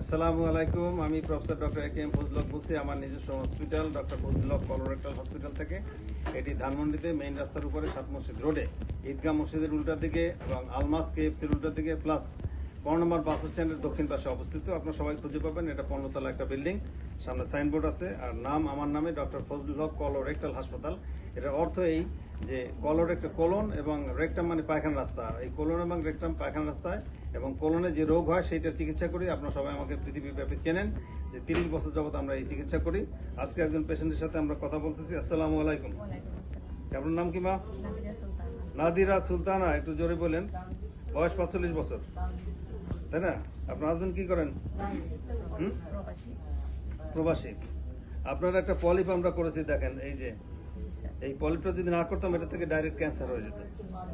আসসালামু আলাইকুম। আমি professor doctor A K M Fazlak বলছি, আমার নিজস্ব hospital, doctor Fazlak colorectal hospital থেকে। এটি ধানমন্ডিতে মেইন রাস্তার উপরে সাত মসজিদ রোডে ঈদগাহ মসজিদের উল্টার দিকে এবং আলমাস কেএফসির উল্টার দিকে প্লাস নম্বর বাস স্ট্যান্ডের দক্ষিণ পাশে অবস্থিত। আপনারা সবাই খুঁজে পাবেন এটা পনেরোতলা একটা বিল্ডিং সামনে সাইনবোর্ড আছে আর নাম আমার নামে ডক্টর ফজলুল কলোরেক্টাল হাসপাতাল। এটার অর্থ এই যে কলোরেক্টাল কোলন এবং রেকটাম মানে পায়খানা রাস্তা। এই কোলন এবং রেকটাম পায়খানা রাস্তায় এবং কোলনে যে রোগ হয় সেইটার চিকিৎসা করি। আপনারা সবাই আমাকে পৃথিবীব্যাপী চেনেন যে তিরিশ বছর যাবত আমরা এই চিকিৎসা করি। আজকে একজন পেশেন্টের সাথে আমরা কথা বলতেছি। আসসালামু আলাইকুম। ওয়ালাইকুম আপনার নাম কি মা? নাদিরা সুলতানা। একটু জোরে বলেন। বয়স পাঁচচল্লিশ বছর। তাই না? আপনার হাজবেন্ড কি করেন? প্রবাসী। আপনার একটা পলিপ আমরা করেছি, দেখেন, এই যে। এই পলিপটা যদি না করতাম, এটা থেকে ডাইরেক্ট ক্যান্সার হয়ে যেত।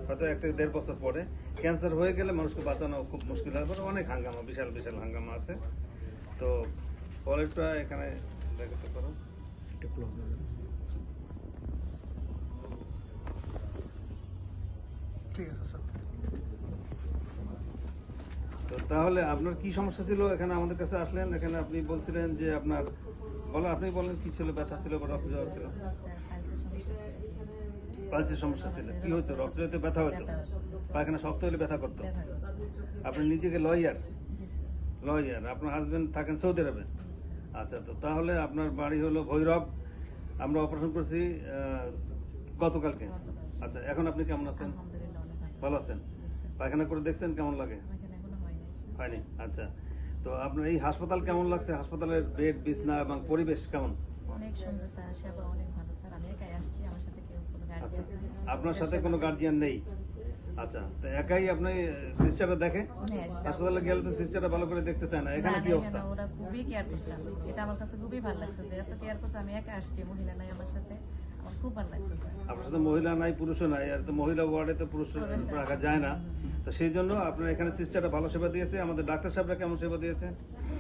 হয়তো এক থেকে দেড় বছর পরে। ক্যান্সার হয়ে গেলে মানুষকে বাঁচানো খুব মুশকিল হয় পরে অনেক হাঙ্গামা, বিশাল বিশাল হাঙ্গামা আছে। তো পলিপটা এখানে দেখাতে পারো। একটু ক্লোজ হয়ে যাবে ঠিক আছে স্যার। তো তাহলে আপনার কি সমস্যা ছিল? এখানে আমাদের কাছে আসলেন এখানে আপনি বলছিলেন যে আপনার বলেন আপনি বলেন কি ছিল ব্যথা ছিল বা রক্ত ছিল। পালসের সমস্যা ছিল। কি হতো? রক্ত যেতে ব্যথা হতো। পায়খানা শক্ত হলে ব্যথা করতো? আপনি নিজেকে লয়ার। লয়ার। আপনার হাজবেন্ড থাকেন সৌদি আরবে? আচ্ছা তো তাহলে আপনার বাড়ি হলো ভৈরব। আমরা অপারেশন করছি গতকালকে। আচ্ছা এখন আপনি কেমন আছেন? ভালো। আছেন? পায়খানা করে দেখছেন কেমন লাগে। হয়নি? আচ্ছা। তো আপনার এই হাসপাতাল কেমন লাগছে? হাসপাতালের বেড বিছনা এবং পরিবেশ কেমন? অনেক সুন্দর স্যার সেবা অনেক ভালো। স্যার আমি একাই আসছি আমার সাথে কেউ কোনো আচ্ছা আপনার সাথে কোনো গার্জিয়ান নেই? আচ্ছা তো একাই আপনি সিস্টারটা দেখে হাসপাতালে গেলে তো সিস্টারটা ভালো করে দেখতে চায় না। এখানে কি অবস্থা? ওরা খুবই কেয়ার করছে এটা আমার কাছে খুবই ভালো লাগছে যে এত কেয়ার করছে আমি একা আসছি মহিলা নাই আমার সাথে। আমার খুব ভালো লাগছে আপনার সাথে মহিলা নাই পুরুষও নাই আর তো মহিলা ওয়ার্ডে তো পুরুষ রাখা যায় না। তো সেই জন্য আপনার এখানে সিস্টারটা ভালো সেবা দিয়েছে আমাদের ডাক্তার সাহেবরা কেমন সেবা দিয়েছে?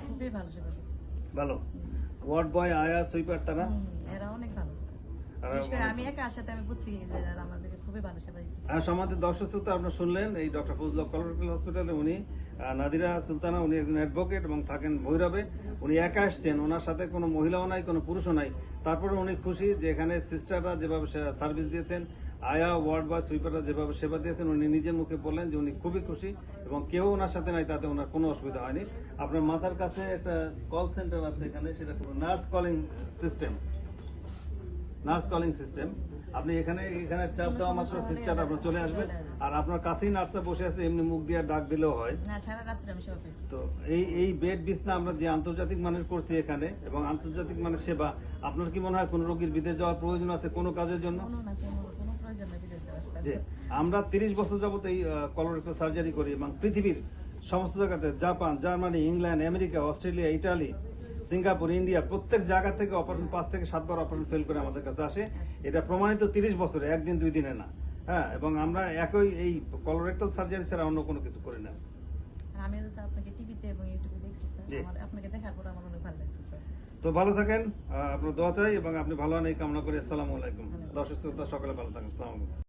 খুবই ভালো সেবা দিচ্ছে। ভালো। ওয়ার্ড বয় আয়া সুইপার তারা হুম, এরা অনেক ভালো স্যার। আর বিশেষ করে আমি একা আসাতে আমি বুঝছি যে আমাদেরকে খুবই ভালো সেবা আর সমাজের দর্শক শ্রোতা আপনারা শুনলেন এই ডক্টর ফজল কলোরেক্টাল হসপিটালে উনি নাদিরা সুলতানা উনি একজন অ্যাডভোকেট এবং থাকেন ভৈরবে। উনি একা আসছেন ওনার সাথে কোনো মহিলাও নাই কোনো পুরুষও নাই। তারপরে উনি খুশি যে এখানে সিস্টাররা যেভাবে সার্ভিস দিয়েছেন আয়া ওয়ার্ড বা সুইপাররা যেভাবে সেবা দিয়েছেন উনি নিজের মুখে বললেন যে উনি খুবই খুশি এবং কেউ ওনার সাথে নাই তাতে ওনার কোনো অসুবিধা হয়নি। আপনার মাথার কাছে একটা কল সেন্টার আছে এখানে সেটা nurse calling system nurse calling system. আপনি এখানে এখানে চাপ দেওয়া মাত্র সিস্টার আপনার চলে আসবে। আর আপনার কাছেই নার্সে বসে আছে এমনি মুখ দিয়ে ডাক দিলেও হয়। তো এই এই বেড বিছনা আমরা যে আন্তর্জাতিক মানের করছি এখানে এবং আন্তর্জাতিক মানের সেবা আপনার কি মনে হয় কোন রোগীর বিদেশ যাওয়ার প্রয়োজন আছে কোনো কাজের জন্য। যে আমরা তিরিশ বছর যাবত এই কলোরেক্টাল সার্জারি করি এবং পৃথিবীর সমস্ত জায়গাতে Japan Germany England America Australia Italy Singapore India প্রত্যেক জায়গা থেকে অপারেশন পাঁচ থেকে সাতবার অপারেশন ফেল করে আমাদের কাছে আসে। এটা প্রমাণিত তিরিশ বছরে একদিন দুই দিনে না। হ্যাঁ এবং আমরা একই এই কলোরেক্টাল সার্জারি ছাড়া অন্য কোনো কিছু করি না। আমি তো আপনাকে টিভিতে এবং ইউটিউবে দেখছি স্যার। আপনাকে দেখার পর আমার অনেক ভালো লাগছে স্যার। তো ভালো থাকেন আপনার দোয়া চাই এবং আপনি ভালো হন এই কামনা করি। আসসালামু আলাইকুম। দর্শক শ্রোতা সকলে ভালো থাকেন। আসসালামু আলাইকুম।